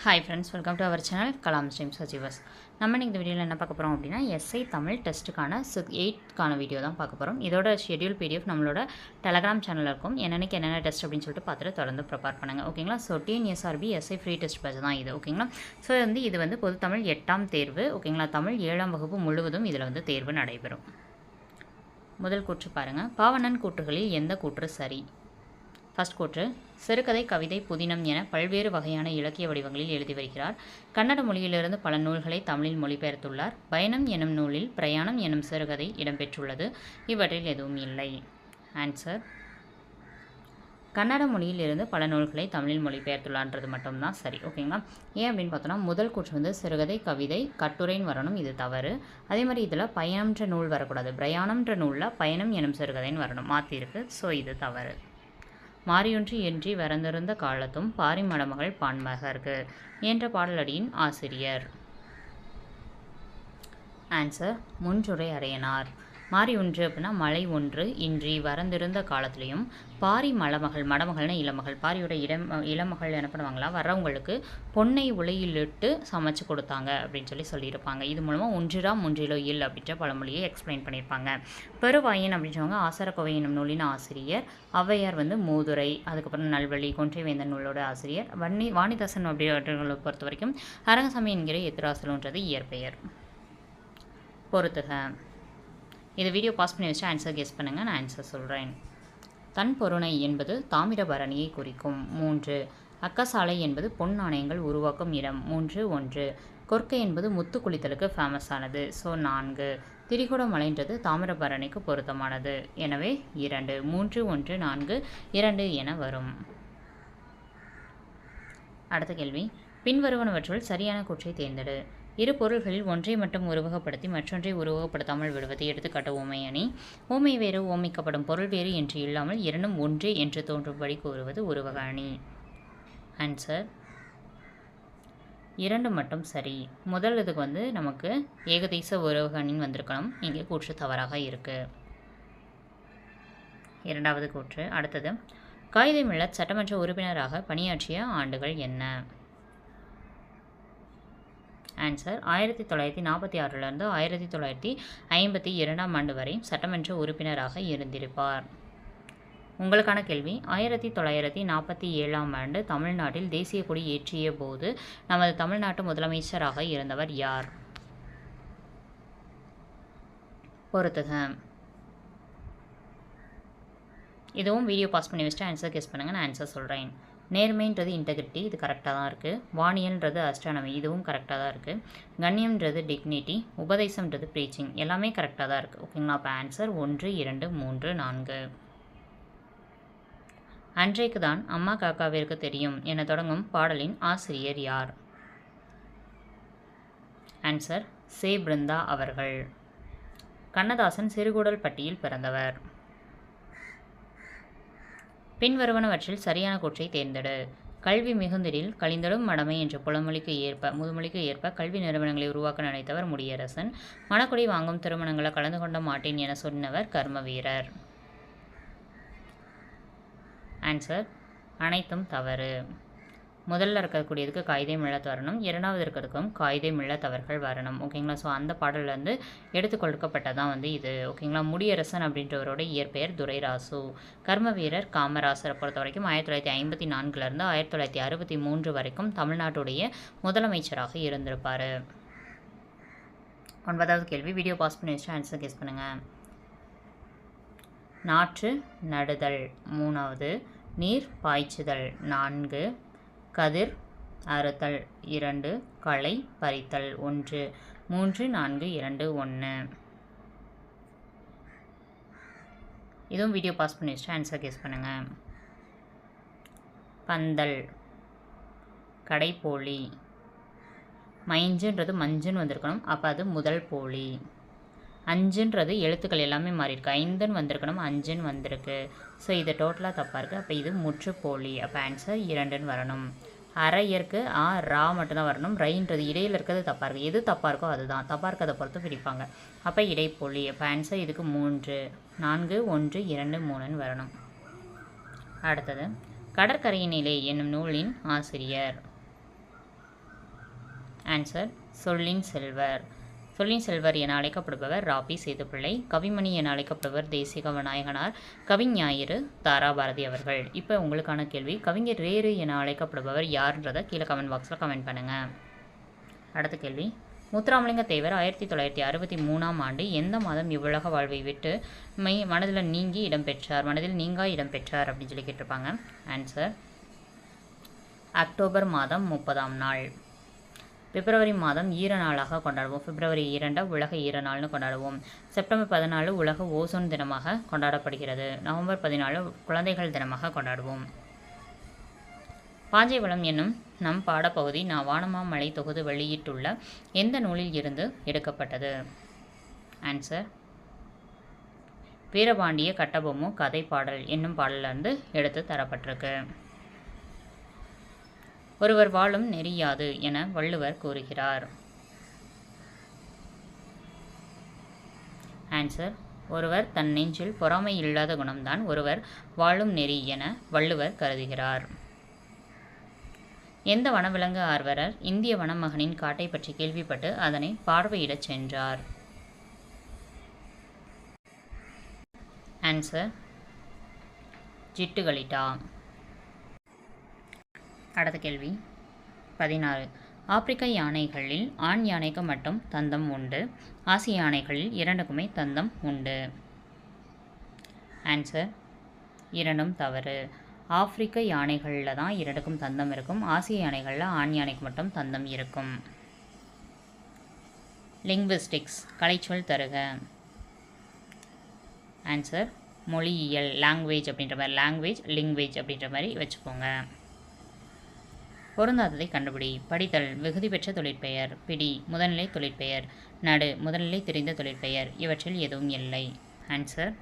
Hi friends welcome to our channel Kalam stream சஜிவஸ் நம்ம இன்னைக்கு இந்த வீடியோவில் என்ன பார்க்க போகிறோம் அப்படின்னா எஸ்ஐ தமிழ் டெஸ்ட்டுக்கான சிக் எயிட்கான வீடியோ தான் பார்க்க போகிறோம் இதோட ஷெட்யூல் பிடிஎஃப் நம்மளோட டெலகிராம் சேனலில் இருக்கும். என்னென்னக்கு என்னென்ன டெஸ்ட் அப்படின்னு சொல்லிட்டு பார்த்துட்டு தொடர்ந்து ப்ரிப்பேர் பண்ணுங்கள் ஓகேங்களா so TNSRB SI free test page தான் இது. ஓகேங்களா ஸோ வந்து இது வந்து பொது தமிழ் எட்டாம் தேர்வு. ஓகேங்களா தமிழ் ஏழாம் வகுப்பு முழுவதும் இதில் வந்து தேர்வு நடைபெறும். முதல் கூற்று பாருங்கள் பாவனன் கூற்றுகளில் எந்த கூற்று சரி? ஃபர்ஸ்ட் கூற்று சிறுகதை கவிதை புதினம் என பல்வேறு வகையான இலக்கிய வடிவங்களில் எழுதி வருகிறார். கன்னட மொழியிலிருந்து பல நூல்களை தமிழில் மொழிபெயர்த்துள்ளார். பயணம் எனும் நூலில் பிரயாணம் எனும் சிறுகதை இடம்பெற்றுள்ளது. இவற்றில் எதுவும் இல்லை. ஆன்சர் கன்னட மொழியிலிருந்து பல நூல்களை தமிழில் மொழிபெயர்த்துள்ளான்றது மட்டும்தான் சரி. ஓகேங்களா ஏன் அப்படின்னு பார்த்தோன்னா முதல் கூற்று வந்து சிறுகதை கவிதை கட்டுரைன்னு வரணும். இது தவறு. அதே மாதிரி இதில் பயணம்ன்ற நூல் வரக்கூடாது. பிரயாணம்ன்ற நூலில் பயணம் எனும் சிறுகதைன்னு வரணும். மாற்றிருக்கு ஸோ இது தவறு. மாறியொன்றி என்றி வரந்திருந்த காலத்தும் பாரிமடமகள் பான்மகர்க்கு என்ற பாடலடியின் ஆசிரியர். ஆன்சர் முன்றுரை அறையனார். மாறி ஒன்று அப்படின்னா மலை ஒன்று இன்றி வரந்திருந்த காலத்துலேயும் பாரி மலமகள் மடமகள்னா இளமகள் பாரியோட இடம் இளமகள் என்ன பண்ணுவாங்களா வர்றவங்களுக்கு பொன்னை உலையிலிட்டு சமைச்சு கொடுத்தாங்க அப்படின்னு சொல்லி சொல்லியிருப்பாங்க. இது மூலமாக ஒன்றிரா முன்றிலோ இல் அப்படின்ற பழமொழியை எக்ஸ்பிளைன் பண்ணியிருப்பாங்க. பெருவாயன் அப்படின்றவங்க ஆசாரக்கோவை என்னும் நூலின் ஆசிரியர் ஔவையார் வந்து மூதுரை அதுக்கப்புறம் நல்வழி கொன்றைவேந்தன் நூலோட ஆசிரியர் வன்னி வாணிதாசன் அப்படின்றவங்களை பொறுத்த வரைக்கும் அரங்கசாமி என்கிற எத்திராசலுன்றது இயற்பெயர். பொறுத்துக இது வீடியோ பாஸ் பண்ணி வச்சு ஆன்சர் கெஸ் பண்ணுங்கள் நான் ஆன்சர் சொல்கிறேன் தன் பொருணை என்பது தாமிரபரணியை குறிக்கும். மூன்று அக்கசாலை என்பது பொன் நாணயங்கள் உருவாக்கும் இடம். மூன்று ஒன்று கொர்க்கை என்பது முத்து குளித்தலுக்கு ஃபேமஸ் ஆனது. ஸோ நான்கு திரிகுடமலைன்றது தாமிரபரணிக்கு பொருத்தமானது. எனவே இரண்டு மூன்று ஒன்று நான்கு இரண்டு என வரும். அடுத்த கேள்வி. பின்வருவனவற்றுள் சரியான கூற்றை தேர்ந்தெடு. இரு பொருள்களில் ஒன்றை மட்டும் உருவகப்படுத்தி மற்றொன்றை உருவகப்படுத்தாமல் விடுவதை. எடுத்துக்காட்ட ஓமை அணி. ஓமை வேறு ஓமிக்கப்படும் பொருள் வேறு என்று இல்லாமல் இரண்டும் ஒன்றே என்று தோன்றும்படி கூறுவது உருவக அணி. ஆன்சர் இரண்டு மட்டும் சரி. முதல் இதுக்கு வந்து நமக்கு ஏகதேச உருவக அணின்னு வந்திருக்கணும். இங்கே கூற்று தவறாக இருக்குது இரண்டாவது கூற்று. அடுத்தது காகிதமில்ல சட்டமன்ற உறுப்பினராக பணியாற்றிய ஆண்டுகள் என்ன? ஆன்சர் ஆயிரத்தி தொள்ளாயிரத்தி நாற்பத்தி ஆறிலிருந்து ஆயிரத்தி தொள்ளாயிரத்தி ஐம்பத்தி இரண்டாம் ஆண்டு வரை சட்டமன்ற உறுப்பினராக இருந்திருப்பார். உங்களுக்கான கேள்வி ஆயிரத்தி தொள்ளாயிரத்தி நாற்பத்தி ஏழாம் ஆண்டு தமிழ்நாட்டில் தேசிய கொடி ஏற்றிய போது நமது தமிழ்நாட்டு முதலமைச்சராக இருந்தவர் யார்? பொறுத்துக. இதுவும் வீடியோ பாஸ் பண்ணி வச்சுட்டு ஆன்சர் கெஸ் பண்ணுங்கள் நான் ஆன்சர் சொல்கிறேன் நேர்மைன்றது இன்டெகிரிட்டி இது கரெக்டாக தான் இருக்குது வானியல்ன்றது அஸ்ட்ரானமி இதுவும் கரெக்டாக தான் இருக்குது கண்ணியம்ன்றது டிக்னிட்டி உபதேசம்ன்றது ப்ரீச்சிங் எல்லாமே கரெக்டாக தான் இருக்குது ஓகேங்களா அப்போ ஆன்சர் ஒன்று இரண்டு மூன்று நான்கு. அன்றைக்கு தான் அம்மா காக்காவிற்கு தெரியும். என தொடங்கும் பாடலின் ஆசிரியர் யார்? ஆன்சர் சே பிருந்தா அவர்கள். கண்ணதாசன் சிறுகுடல் பட்டியில் பிறந்தவர். பின்வருவனவற்றில் சரியான கூற்றை தேர்ந்தெடு. கல்வி மிகுந்தரில் கழிந்தடும் மடமை என்ற புலமொழிக்கு ஏற்ப முதுமொழிக்கு ஏற்ப கல்வி நிறுவனங்களை உருவாக்க நினைத்தவர் முடியரசன். மணக்குடி வாங்கும் திருமணங்களை கலந்து கொண்ட மாட்டேன் என சொன்னவர் கர்ம வீரர் ஆன்சர் அனைத்தும் தவறு. முதல்ல இருக்கக்கூடியதுக்கு காயிதே மில்லத் வரணும் இரண்டாவது இருக்கிறதுக்கும் காயிதே மில்லத் அவர்கள் வரணும். ஓகேங்களா? ஸோ அந்த பாடல்லேருந்து எடுத்து கொடுக்கப்பட்டதான் வந்து இது. ஓகேங்களா? முடியரசன் அப்படின்றவரோட இயற்பெயர் துரைராசு. கர்ம வீரர் காமராசரை பொறுத்த வரைக்கும் ஆயிரத்தி தொள்ளாயிரத்தி ஐம்பத்தி நான்குலேருந்து ஆயிரத்தி தொள்ளாயிரத்தி அறுபத்தி மூன்று வரைக்கும் தமிழ்நாட்டுடைய முதலமைச்சராக இருந்திருப்பார். ஒன்பதாவது கேள்வி. வீடியோ பாஸ் பண்ணி வச்சு ஆன்சர் கேஸ் பண்ணுங்கள் நாற்று நடுதல். மூணாவது நீர் பாய்ச்சுதல். நான்கு கதிர் அறுத்தல் இரண்டு களை பறித்தல் ஒன்று மூன்று நான்கு இரண்டு ஒன்று இதுவும் வீடியோ பாஸ் பண்ணி வச்சுட்டு ஆன்சர் கேஸ் பண்ணுங்கள் பந்தல் கடைப்போலி. மைஞ்சுன்றது மஞ்சுன்னு வந்திருக்கணும். அப்போ அது முதல் போலி. அஞ்சுன்றது எழுத்துக்கள் எல்லாமே மாறியிருக்கு. ஐந்துன்னு வந்திருக்கணும் அஞ்சுன்னு வந்திருக்கு. ஸோ இது டோட்டலாக தப்பாக இருக்குது அப்போ இது முற்றுப்போலி. அப்போ ஆன்சர் இரண்டுன்னு வரணும். அரையருக்கு ஆ ரா மட்டும்தான் வரணும். ரைன்றது இடையில் இருக்கிறது தப்பாக இருக்குது எது தப்பாக இருக்கோ அதுதான். தப்பாக இருக்கிறத பொறுத்து பிரிப்பாங்க. அப்போ இடைப்போலி. அப்போ ஆன்சர் இதுக்கு மூன்று நான்கு ஒன்று இரண்டு மூணுன்னு வரணும். அடுத்தது கடற்கரையினிலே என்னும் நூலின் ஆசிரியர். ஆன்சர் சொல்லின் செல்வர். சொல்லின் செல்வர் என அழைக்கப்படுபவர் ராபி சேதுப்பிள்ளை கவிமணி என அழைக்கப்படுபவர் தேசிக விநாயகனார் கவிஞாயிறு தாராபாரதி அவர்கள். இப்போ உங்களுக்கான கேள்வி கவிஞர் ரேரு என அழைக்கப்படுபவர் யாருன்றதை கீழே கமெண்ட் பாக்ஸில் கமெண்ட் பண்ணுங்கள் அடுத்த கேள்வி. முத்துராமலிங்க தேவர் ஆயிரத்தி தொள்ளாயிரத்தி அறுபத்தி மூணாம் ஆண்டு எந்த மாதம் இவ்வுலக வாழ்வை விட்டு மை மனதில் நீங்கி இடம்பெற்றார் மனதில் நீங்கா இடம்பெற்றார் அப்படின்னு சொல்லி கேட்டிருப்பாங்க. ஆன்சர் அக்டோபர் மாதம் முப்பதாம் நாள். பிப்ரவரி மாதம் ஈர நாளாக கொண்டாடுவோம். பிப்ரவரி இரண்டை உலக ஈர நாள்னு கொண்டாடுவோம். செப்டம்பர் பதினாலு உலக ஓசோன் தினமாக கொண்டாடப்படுகிறது. நவம்பர் பதினாலு குழந்தைகள் தினமாக கொண்டாடுவோம். பாஞ்சைவளம் என்னும் நம் பாடப்பகுதி நான் வானமாமலை தொகுது வெளியிட்டுள்ள எந்த நூலில் இருந்து எடுக்கப்பட்டது? ஆன்சர் வீரபாண்டிய கட்டபொம்மு கதை பாடல் என்னும் பாடலிருந்து எடுத்து தரப்பட்டிருக்கு. ஒருவர் வாழும் நெறியாது என வள்ளுவர் கூறுகிறார். ஆன்சர் ஒருவர் தன் நெஞ்சில் பொறாமை இல்லாத குணம்தான் ஒருவர் வாழும் நெறி என வள்ளுவர் கருதுகிறார். எந்த வனவிலங்கு ஆர்வலர் இந்திய வனமகனின் காட்டை பற்றி கேள்விப்பட்டு அதனை பார்வையிடச் சென்றார்? ஆன்சர் ஜிட்டுகளிட்டா. அடுத்த கேள்வி. பதினாறு. ஆப்பிரிக்க யானைகளில் ஆண் யானைக்கு மட்டும் தந்தம் உண்டு. ஆசிய யானைகளில் இரண்டுக்குமே தந்தம் உண்டு. ஆன்சர் இரண்டும் தவறு. ஆப்பிரிக்க யானைகளில் தான் இரண்டுக்கும் தந்தம் இருக்கும். ஆசிய யானைகளில் ஆண் யானைக்கு மட்டும் தந்தம் இருக்கும். லிங்விஸ்டிக்ஸ் கலைச்சொல் தருக. ஆன்சர் மொழியியல். லாங்குவேஜ் அப்படின்ற மாதிரி. லாங்குவேஜ் லிங்குவேஜ் அப்படின்ற மாதிரி வச்சுக்கோங்க. பொருந்தாததை கண்டுபிடி. படித்தல் விகுதி பெற்ற தொழிற்பெயர். பிடி முதல்நிலை தொழிற்பெயர். நடு முதல்நிலை தெரிந்த தொழிற்பெயர். இவற்றில் எதுவும் இல்லை. ஆன்சர்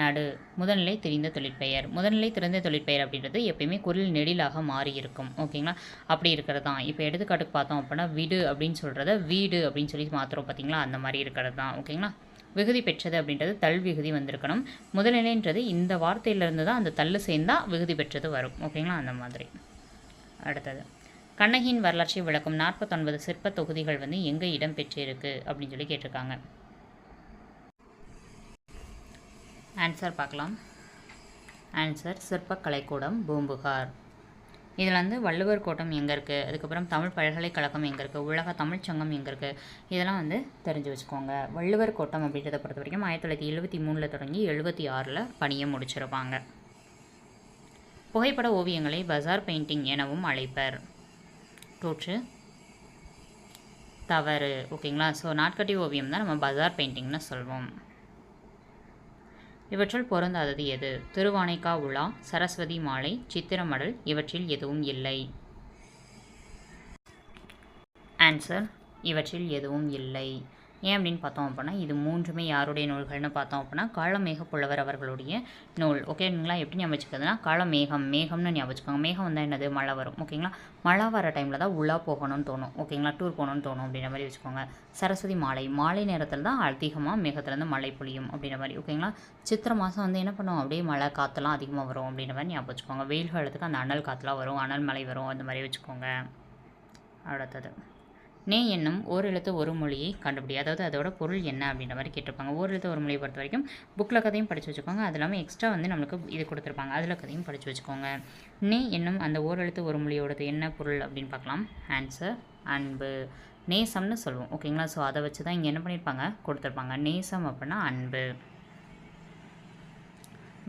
நடு முதல்நிலை தெரிந்த தொழிற்பெயர். முதல்நிலை தெரிந்த தொழிற்பெயர் அப்படின்றது எப்பயுமே குரல் நெடிலாக மாறி இருக்கும் ஓகேங்களா? அப்படி இருக்கிறது தான் இப்போ எடுத்துக்காட்டுக்கு பார்த்தோம் அப்படின்னா விடு அப்படின்னு சொல்கிறத வீடு அப்படின்னு சொல்லி மாத்திரம் பார்த்தீங்களா? அந்த மாதிரி இருக்கிறது தான் ஓகேங்களா? விகுதி பெற்றது அப்படின்றது தல் விகுதி வந்திருக்கணும். முதல்நிலைன்றது இந்த வார்த்தையிலேருந்து தான் அந்த தள்ளு சேர்ந்தால் விகுதி பெற்றது வரும். ஓகேங்களா? அந்த மாதிரி. அடுத்தது. கண்ணகியின் வரலாற்றை விளக்கும் நாற்பத்தொன்பது சிற்ப தொகுதிகள் வந்து எங்கே இடம் பெற்றிருக்கு அப்படின்னு சொல்லி கேட்டிருக்காங்க. ஆன்சர் பார்க்கலாம். ஆன்சர் சிற்பக்கலைக்கூடம் பூம்புகார். இதில் வந்து வள்ளுவர் கோட்டம் எங்கே இருக்குது அதுக்கப்புறம் தமிழ் பல்கலைக்கழகம் எங்கே இருக்குது உலக தமிழ்ச் சங்கம் எங்கே இருக்குது இதெல்லாம் வந்து தெரிஞ்சு வச்சுக்கோங்க. வள்ளுவர் கோட்டம் அப்படின்றத பொறுத்த வரைக்கும் ஆயிரத்தி தொள்ளாயிரத்தி எழுபத்தி மூணில் தொடங்கி எழுபத்தி ஆறில் பணியை முடிச்சிருப்பாங்க. புகைப்பட ஓவியங்களை பஜார் பெயிண்டிங் எனவும் அழைப்பர். டூற்று தவறு. ஓகேங்களா? ஸோ நாட்கட்டி ஓவியம் தான் நம்ம பஜார் பெயிண்டிங்னு சொல்வோம். இவற்றுள் பொருந்தாதது எது? திருவானைக்கா உலா சரஸ்வதி மாலை சித்திரமடல் இவற்றில் எதுவும் இல்லை. ஆன்சர் இவற்றில் எதுவும் இல்லை. ஏன் அப்படின்னு பார்த்தோம் அப்படின்னா இது மூன்றுமே யாருடைய நூல்கள்னு பார்த்தோம் அப்படின்னா காலமேக புலவர் அவர்களுடைய நூல். ஓகேங்களா? எப்படி ஞாபகம் வச்சுக்கிறதுனா மேகம்னு ஞாபகம் வச்சுக்கோங்க. மேகம் வந்தால் என்னது? மழை வரும். ஓகேங்களா? மழை வர டைமில் தான் உள்ளா போகணும்னு தோணும். ஓகேங்களா? டூர் போகணும்னு தோணும் அப்படின்ற மாதிரி வச்சுக்கோங்க. சரஸ்வதி மாலை. மாலை நேரத்தில் தான் அதிகமாக மேகத்துலேருந்து மழை பொழியும் அப்படின்ற மாதிரி. ஓகேங்களா? சித்திரை மாதம் வந்து என்ன பண்ணுவோம் அப்படியே மழை காற்றுலாம் அதிகமாக வரும் அப்படின்ற மாதிரி ஞாபகம் வச்சுக்கோங்க. வெயில் காலத்துக்கு அந்த அனல் காற்றுலாம் வரும். அனல் மழை வரும். அந்த மாதிரி வச்சுக்கோங்க. அடுத்தது. நே என்னும் ஓர் எழுத்து ஒரு மொழியை கண்டுபிடி அதாவது அதோட பொருள் என்ன அப்படின்ற மாதிரி கேட்டிருப்பாங்க. ஓர் எழுத்து ஒரு மொழியை பொறுத்த வரைக்கும் புக்கில் கதையும் படித்து வச்சுக்கோங்க. அது இல்லாமல் எக்ஸ்ட்ரா வந்து நம்மளுக்கு இது கொடுத்துருப்பாங்க. அதில் கதையும் படித்து வச்சுக்கோங்க. நே என்னும் அந்த ஓர் எழுத்து ஒரு மொழியோடது என்ன பொருள் அப்படின்னு பார்க்கலாம். ஆன்சர் அன்பு. நேசம்னு சொல்லுவோம். ஓகேங்களா ஸோ அதை வச்சு தான் இங்கே என்ன பண்ணியிருப்பாங்க கொடுத்துருப்பாங்க. நேசம் அப்படின்னா அன்பு.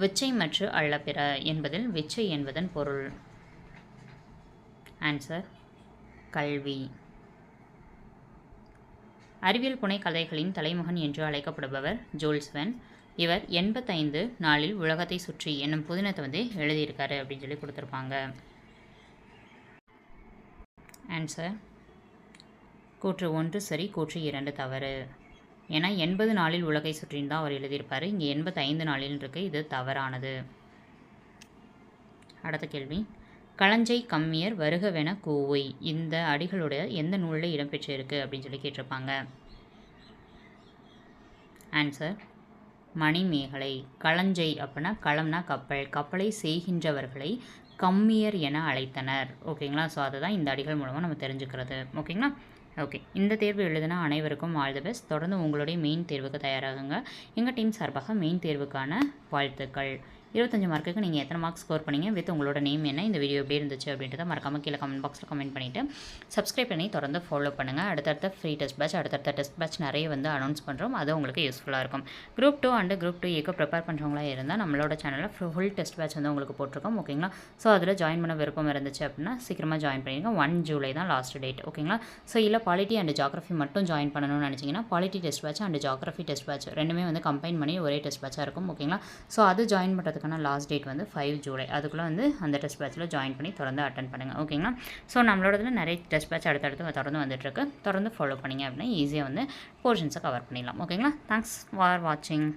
விச்சை மற்று அள்ளப்பிற என்பதில் விச்சை என்பதன் பொருள். ஆன்சர் கல்வி. அறிவியல் புனை கதைகளின் தலைமகன் என்று அழைக்கப்படுபவர் ஜோல்ஸ்வென். இவர் எண்பத்தைந்து நாளில் உலகத்தை சுற்றி என்னும் புதினத்தை வந்து எழுதியிருக்காரு அப்படின்னு சொல்லி கொடுத்துருப்பாங்க. ஆன்சர் கூற்று ஒன்று சரி கூற்று இரண்டு தவறு. ஏன்னா எண்பது நாளில் உலகை சுற்றின்னு தான் அவர் எழுதியிருப்பார். இங்கே எண்பத்தைந்து நாளில் இருக்கு இது தவறானது. அடுத்த கேள்வி. களஞ்சை கம்மியர் வருகவென கூவை இந்த அடிகளுடைய எந்த நூலில் இடம்பெற்றிருக்கு? அப்படின்னு சொல்லி கேட்டிருப்பாங்க. ஆன்சர் மணிமேகலை. களஞ்சை அப்படின்னா களம்னா கப்பல். கப்பலை செய்கின்றவர்களை கம்மியர் என அழைத்தனர். ஓகேங்களா ஸோ அதுதான் இந்த அடிகள் மூலமாக நம்ம தெரிஞ்சுக்கிறது. ஓகேங்களா ஓகே இந்த தேர்வு எழுதினா அனைவருக்கும் ஆல் தி பெஸ்ட். தொடர்ந்து உங்களுடைய மெயின் தேர்வுக்கு தயாராகுங்க. எங்கள் டீம் சார்பாக மெயின் தேர்வுக்கான வாழ்த்துக்கள். இருபத்தஞ்சு மார்க்குக்கு நீங்கள் எத்தனை மார்க் ஸ்கோர் பண்ணீங்க வித் உங்களோட நேம் என்ன இந்த வீடியோ எப்படி இருந்துச்சு அப்படின்றத மறக்காம கீழே கமெண்ட் பாக்ஸில் கமெண்ட் பண்ணிவிட்டு சப்ஸ்கிரைப் பண்ணி தொடர்ந்து ஃபாலோ பண்ணுங்கள் அடுத்தடுத்த ஃப்ரீ டெஸ்ட் பேட்ச் அடுத்தடுத்த டெஸ்ட் பேட்ச் நிறைய வந்து அனௌன்ஸ் பண்ணுறோம் அது உங்களுக்கு யூஸ்ஃபுல்லாக இருக்கும். Group two and group two ஏக்கு ப்ரிப்பேர் பண்ணுறவங்களா இருந்தால் நம்மளோட சேனலில் ஃபுல் டெஸ்ட் பேட்ச் வந்து உங்களுக்கு போட்டிருக்கோம். ஓகேங்களா ஸோ அதில் ஜாயின் பண்ண விருப்பம் இருந்துச்சு அப்படின்னா சீக்கிரமாக ஜாயின் பண்ணிடுங்க ஒன் ஜூலை தான் லாஸ்ட் டேட் ஓகேங்களா ஸோ இல்லை பாலிட்டி அண்ட் ஜாகிரஃபி மட்டும் ஜாயின் பண்ணணும்னு நினச்சிங்கன்னா polity test batch and geography test batch ரெண்டுமே வந்து கம்பைன் பண்ணி ஒரே டெஸ்ட் பேட்சாக இருக்கும். ஓகேங்களா ஸோ அது ஜாயின் பண்ணுறதுக்கு அதுக்கான லாஸ்ட் டேட் வந்து ஃபைவ் ஜூலை அதுக்குள்ளே வந்து அந்த டெஸ்ட் பேட்சில் ஜாயின் பண்ணி தொடர்ந்து அட்டன் பண்ணுங்கள் ஓகேங்களா ஸோ நம்மளோட இதில் நிறைய டெஸ்ட் பேட்ச் அடுத்தடுத்து தொடர்ந்து வந்துட்டுருக்கு தொடர்ந்து ஃபாலோ பண்ணிங்க அப்படின்னா ஈஸியாக வந்து போர்ஷன்ஸை கவர் பண்ணிடலாம். ஓகேங்களா தேங்க்ஸ் ஃபார் வாட்சிங்